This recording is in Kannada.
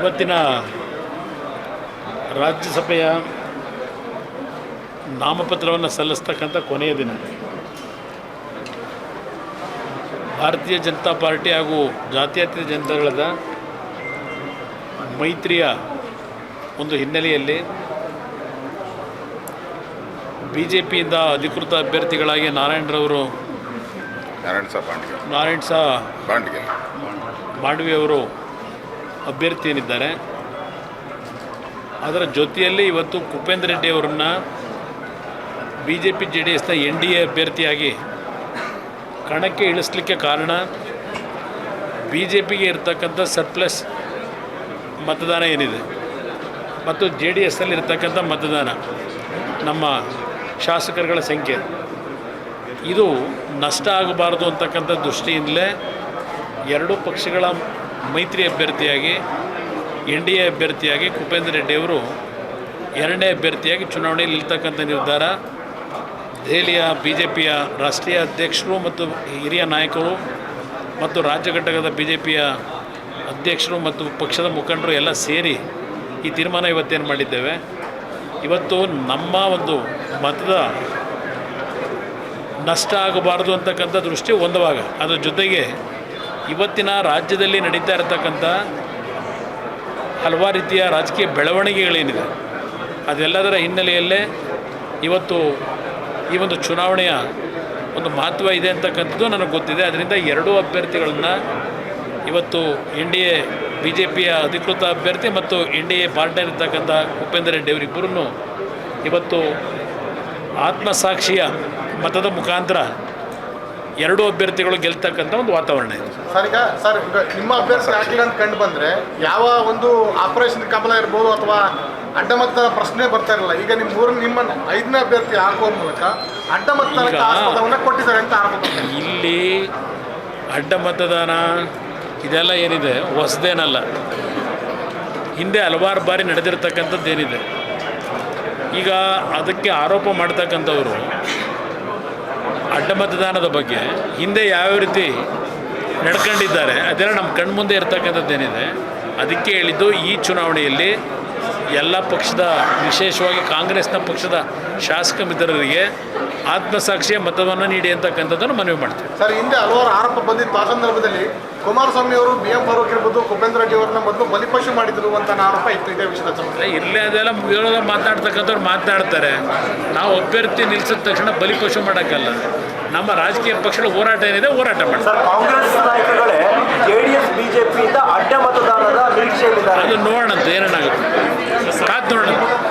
ಇವತ್ತಿನ ರಾಜ್ಯಸಭೆಯ ನಾಮಪತ್ರವನ್ನು ಸಲ್ಲಿಸ್ತಕ್ಕಂಥ ಕೊನೆಯ ದಿನ. ಭಾರತೀಯ ಜನತಾ ಪಾರ್ಟಿ ಹಾಗೂ ಜಾತ್ಯತೀತ ಜನತಾದಳದ ಮೈತ್ರಿಯ ಒಂದು ಹಿನ್ನೆಲೆಯಲ್ಲಿ ಬಿ ಜೆ ಪಿಯಿಂದ ಅಧಿಕೃತ ಅಭ್ಯರ್ಥಿಗಳಾಗಿ ನಾರಾಯಣರವರು ನಾರಾಯಣ ಸಹ ನಾರಾಯಣ ಸಹ ಮಾಂಡವಿಯವರು ಅಭ್ಯರ್ಥಿ ಏನಿದ್ದಾರೆ ಅದರ ಜೊತೆಯಲ್ಲಿ ಇವತ್ತು ಕುಪೇಂದ್ರ ರೆಡ್ಡಿ ಅವರನ್ನು B J P J D ಎಸ್ನ ಎನ್ ಡಿ ಎ ಅಭ್ಯರ್ಥಿಯಾಗಿ ಕಣಕ್ಕೆ ಇಳಿಸ್ಲಿಕ್ಕೆ ಕಾರಣ ಬಿ ಜೆ ಪಿಗೆ ಇರ್ತಕ್ಕಂಥ ಸರ್ಪ್ಲಸ್ ಮತದಾನ ಏನಿದೆ ಮತ್ತು ಜೆ ಡಿ ಎಸ್ನಲ್ಲಿ ಇರ್ತಕ್ಕಂಥ ಮತದಾನ, ನಮ್ಮ ಶಾಸಕರುಗಳ ಸಂಖ್ಯೆ. ಇದು ನಷ್ಟ ಆಗಬಾರದು ಅಂತಕ್ಕಂಥ ದೃಷ್ಟಿಯಿಂದಲೇ ಎರಡೂ ಪಕ್ಷಗಳ ಮೈತ್ರಿ ಅಭ್ಯರ್ಥಿಯಾಗಿ, ಎನ್ ಡಿ ಎ ಅಭ್ಯರ್ಥಿಯಾಗಿ ಕುಪೇಂದ್ರ ರೆಡ್ಡಿಯವರು ಎರಡನೇ ಅಭ್ಯರ್ಥಿಯಾಗಿ ಚುನಾವಣೆಯಲ್ಲಿ ನಿಲ್ತಕ್ಕಂಥ ನಿರ್ಧಾರ. ದೆಹಲಿಯ ಬಿ ಜೆ ಪಿಯ ರಾಷ್ಟ್ರೀಯ ಅಧ್ಯಕ್ಷರು ಮತ್ತು ಹಿರಿಯ ನಾಯಕರು ಮತ್ತು ರಾಜ್ಯ ಘಟಕದ ಬಿ ಜೆ ಪಿಯ ಅಧ್ಯಕ್ಷರು ಮತ್ತು ಪಕ್ಷದ ಮುಖಂಡರು ಎಲ್ಲ ಸೇರಿ ಈ ತೀರ್ಮಾನ ಇವತ್ತೇನು ಮಾಡಿದ್ದೇವೆ. ಇವತ್ತು ನಮ್ಮ ಒಂದು ಮತದ ನಷ್ಟ ಆಗಬಾರ್ದು ಅಂತಕ್ಕಂಥ ದೃಷ್ಟಿ ಒಂದು ಭಾಗ. ಅದ್ರ ಜೊತೆಗೆ ಇವತ್ತಿನ ರಾಜ್ಯದಲ್ಲಿ ನಡೀತಾ ಇರತಕ್ಕಂಥ ಹಲವಾರು ರೀತಿಯ ರಾಜಕೀಯ ಬೆಳವಣಿಗೆಗಳೇನಿದೆ, ಅದೆಲ್ಲದರ ಹಿನ್ನೆಲೆಯಲ್ಲೇ ಇವತ್ತು ಈ ಒಂದು ಚುನಾವಣೆಯ ಒಂದು ಮಹತ್ವ ಇದೆ ಅಂತಕ್ಕಂಥದ್ದು ನನಗೆ ಗೊತ್ತಿದೆ. ಅದರಿಂದ ಎರಡೂ ಅಭ್ಯರ್ಥಿಗಳನ್ನು ಇವತ್ತು N D A, B J ಪಿಯ ಅಧಿಕೃತ ಅಭ್ಯರ್ಥಿ ಮತ್ತು N D A party Upendra Reddy ಅವರಿಬ್ಬರನ್ನು ಇವತ್ತು ಆತ್ಮಸಾಕ್ಷಿಯ ಮತದ ಮುಖಾಂತರ ಎರಡೂ ಅಭ್ಯರ್ಥಿಗಳು ಗೆಲ್ತಕ್ಕಂಥ ಒಂದು ವಾತಾವರಣ ಇದೆ. ಸರ್ ಈಗ ಸರ್ ಈಗ ನಿಮ್ಮ ಅಭ್ಯರ್ಥಿ ಆಗಿಲ್ಲ ಅಂತ ಕಂಡು ಬಂದರೆ ಯಾವ ಒಂದು ಆಪರೇಷನ್ ಕಮಲ ಇರ್ಬೋದು ಅಥವಾ ಅಡ್ಡಮತ್ತದ ಪ್ರಶ್ನೆ ಬರ್ತಾ ಇರಲಿಲ್ಲ ಈಗ ನಿಮ್ಮ ಮೂರು ನಿಮ್ಮ ಐದನೇ ಅಭ್ಯರ್ಥಿ ಹಾಕುವ ಮೂಲಕ ಅಡ್ಡಮತದಾನ ಕೊಟ್ಟಿದ್ದಾರೆ ಅಂತ ಇಲ್ಲಿ ಅಡ್ಡ ಮತದಾನ ಇದೆಲ್ಲ ಏನಿದೆ? ಹೊಸದೇನಲ್ಲ. ಹಿಂದೆ ಹಲವಾರು ಬಾರಿ ನಡೆದಿರ್ತಕ್ಕಂಥದ್ದು ಏನಿದೆ ಈಗ ಅದಕ್ಕೆ ಆರೋಪ ಮಾಡ್ತಕ್ಕಂಥವ್ರು ಅಡ್ಡ ಮತದಾನದ ಬಗ್ಗೆ ಹಿಂದೆ ಯಾವ ರೀತಿ ನಡ್ಕೊಂಡಿದ್ದಾರೆ ಅದೆಲ್ಲ ನಮ್ಮ ಕಣ್ಮುಂದೆ ಇರ್ತಕ್ಕಂಥದ್ದೇನಿದೆ. ಅದಕ್ಕೆ ಹೇಳಿದ್ದು ಈ ಚುನಾವಣೆಯಲ್ಲಿ ಎಲ್ಲ ಪಕ್ಷದ ವಿಶೇಷವಾಗಿ ಕಾಂಗ್ರೆಸ್ನ ಪಕ್ಷದ ಶಾಸಕ ಮಿತ್ರರಿಗೆ ಆತ್ಮಸಾಕ್ಷಿಯ ಮತವನ್ನು ನೀಡಿ ಅಂತಕ್ಕಂಥದ್ದನ್ನು ಮನವಿ ಮಾಡ್ತೀವಿ. ಸರ್ ಹಿಂದೆ ಹಲವಾರು ಆರೋಪ ಬಂದಿತ್ತು. ಆ ಸಂದರ್ಭದಲ್ಲಿ ಕುಮಾರಸ್ವಾಮಿ ಅವರು ಬಿ ಎಂ ಫಾರೂಕ್ ಇರ್ಬೋದು ಕುಪೇಂದ್ರ ರೆಡ್ಡಿ ಅವರನ್ನ ಮೊದಲು ಬಲಿಪಶು ಮಾಡಿದ್ರು ಅಂತ ಆರೋಪ ಇತ್ತು ಇದೇ ವಿಷಯದ ಇಲ್ಲೇ ಇರಲಿ ಅದೆಲ್ಲ ವಿರೋಧ ಮಾತಾಡ್ತಕ್ಕಂಥವ್ರು ಮಾತನಾಡ್ತಾರೆ ನಾವು ಅಭ್ಯರ್ಥಿ ನಿಲ್ಸಿದ ತಕ್ಷಣ ಬಲಿಪಶು ಮಾಡೋಕ್ಕಲ್ಲ. ನಮ್ಮ ರಾಜಕೀಯ ಪಕ್ಷಗಳ ಹೋರಾಟ ಏನಿದೆ ಹೋರಾಟ ಮಾಡ್ತಾರೆ ಸರ್ ಕಾಂಗ್ರೆಸ್ ನಾಯಕರುಗಳೇ ಜೆಡಿಎಸ್ ಬಿಜೆಪಿಯಿಂದ ಅಡ್ಡ ಮತದಾನದ ನಿರೀಕ್ಷೆಯಲ್ಲಿದ್ದಾರೆ. ಅದು ಏನನ್ನ